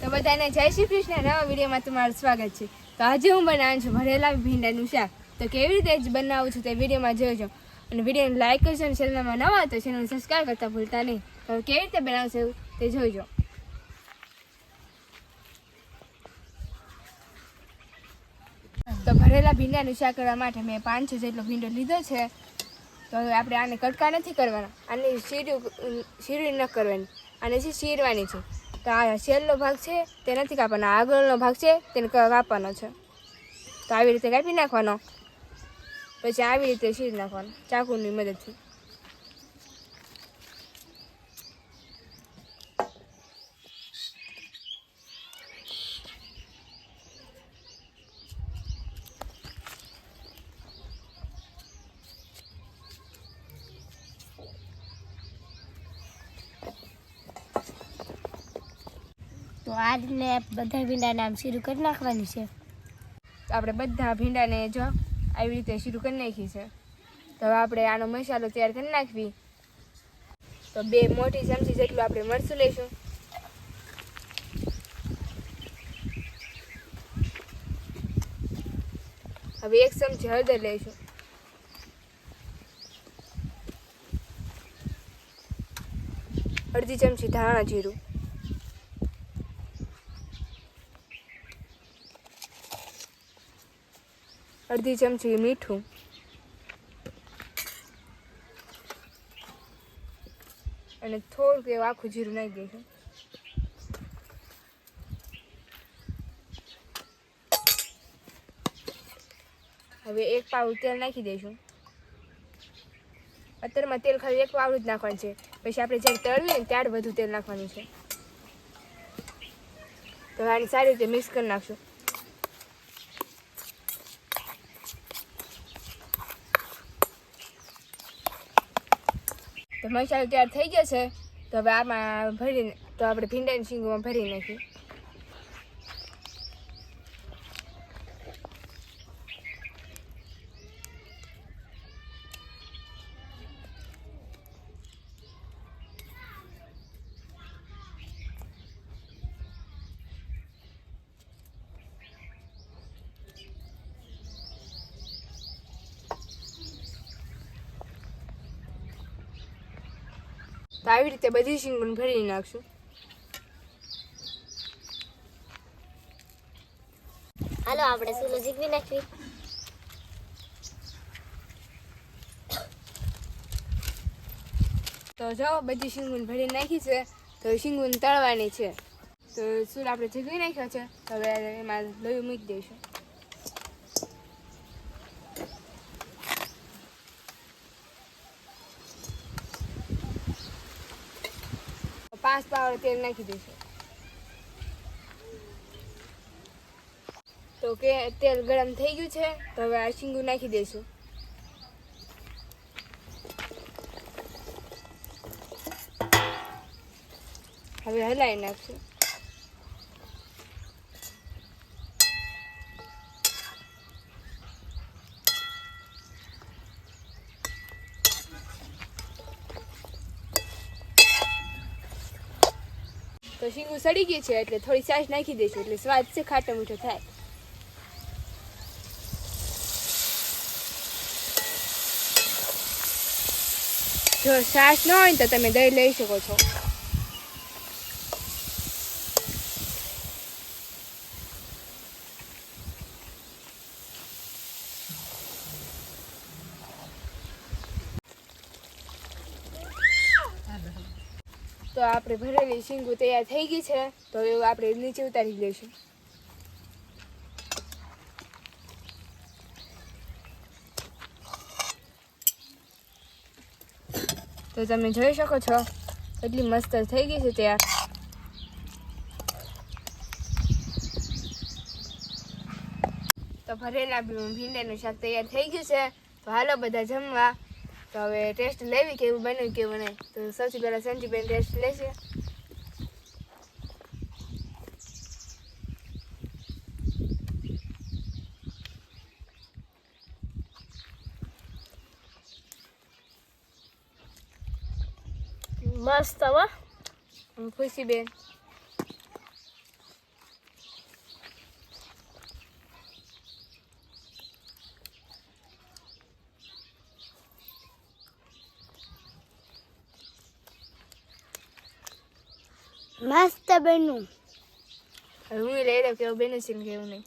તો બધાને જય શ્રી કૃષ્ણ. નવા વિડીયોમાં તમારું સ્વાગત છે. તો આજે હું બનાવું છું ભરેલા ભીંડાનું શાક. તો કેવી રીતે જ બનાવું છું તે વિડીયોમાં જોજો. અને વિડીયોને લાઈક કરજો અને ચેનલમાં નવા તો ચેનલ સબસ્ક્રાઈબ કરતા ભૂલતા નહીં. તો કેવી રીતે બનાવશે તે જોઈજો તો ભરેલા ભીંડાનું શાક કરવા માટે મેં પાંચસો જેટલો ભીંડો લીધો છે. તો હવે આપણે આને કટકા નથી કરવાના. આને શીરું શીરું ન કરવાની. આને છે શીરવાની છે. તો આ શેલનો ભાગ છે, તે નથી કાપવાનો. આગળનો ભાગ છે, તેને કાપવાનો છે. તો આવી રીતે કાપી નાખવાનો. પછી આવી રીતે શીર નાખવાનો, ચાકુની મદદથી. તો આ રીતને બધા ભીંડાને આમ શીરું કરી નાખવાની છે. તો આપણે બધા ભીંડાને જો આવી રીતે શીરું કરી નાખી છે. તો હવે આપણે આનો મસાલો તૈયાર કરી નાખવી. તો બે મોટી ચમચી જેટલું આપણે મરચું લઈશું. હવે એક ચમચી હળદર લઈશું. અડધી ચમચી ધાણા જીરું. અડધી ચમચી મીઠું. અને થોડુંક એવું આખું જીરું નાખી દઈશું. હવે એક પાવડું તેલ નાખી દઈશું. અત્યારમાં તેલ ખાલી એક પાવડું જ નાખવાનું છે. પછી આપણે જ્યારે તળવીએ ને ત્યારે વધુ તેલ નાખવાનું છે. તો આને સારી રીતે મિક્સ કરી નાખશું. તો મસાલો તૈયાર થઈ ગયો છે. તો હવે આમાં ભરીને, તો આપણે ભીંડાની શીંગોમાં ભરી નાખીએ. તો આવી રીતે બધી શીંગોને ભરી નાખશું. હાલો આપણે સુલો ઝીકવી નાખવી. તો જો બધી શીંગુન ભરી નાખી છે. તો શીંગુન તળવાની છે. તો સૂર આપણે જગવી નાખ્યો છે. હવે એમાં લોહી મૂકી દઈશું. પાંચ પાવર તેલ નાખી દઈશું. તો કે તેલ ગરમ થઈ ગયું છે, તો હવે આ શીંગું નાખી દઈશું. હવે હલાવી નાખશું. શીંગું સડી ગયું છે એટલે થોડી છાશ નાખી દઈશું એટલે સ્વાદ છે, ખાટો મીઠો થાય. જો છાશ ન હોય તો તમે દહીં લઈ શકો છો. તો આપણે ભરેલી શીંગું તૈયાર થઈ ગઈ છે. તો એવું આપણે નીચે ઉતારી લઈશું. તો તમે જોઈ શકો છો એટલી મસ્ત થઈ ગઈ છે તૈયાર. તો ભરેલા ભીંડાનું શાક તૈયાર થઈ ગયું છે. તો હાલો બધા જમવા. તો હવે ટેસ્ટ લેવી કેવું બન્યું કેવું નહીં. તો સૌથી પહેલાં સંજીબેન ટેસ્ટ લેશે. મસ્ત ખુશી ખુશીબેન મસ્ત બન્યું હવે હું લઈ દઉં કેવું બેને છે ને કેવું નહીં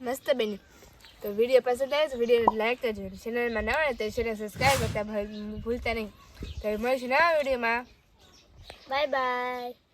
મસ્ત બેની તો વીડિયો પસંદ આવે તો વીડિયો લાઈક કરજો ચેનલમાં નવા હોય તો ચેનલ સબસ્ક્રાઈબ કરતા ભૂલતા નહીં તો મળીશું નવા વિડીયોમાં બાય બાય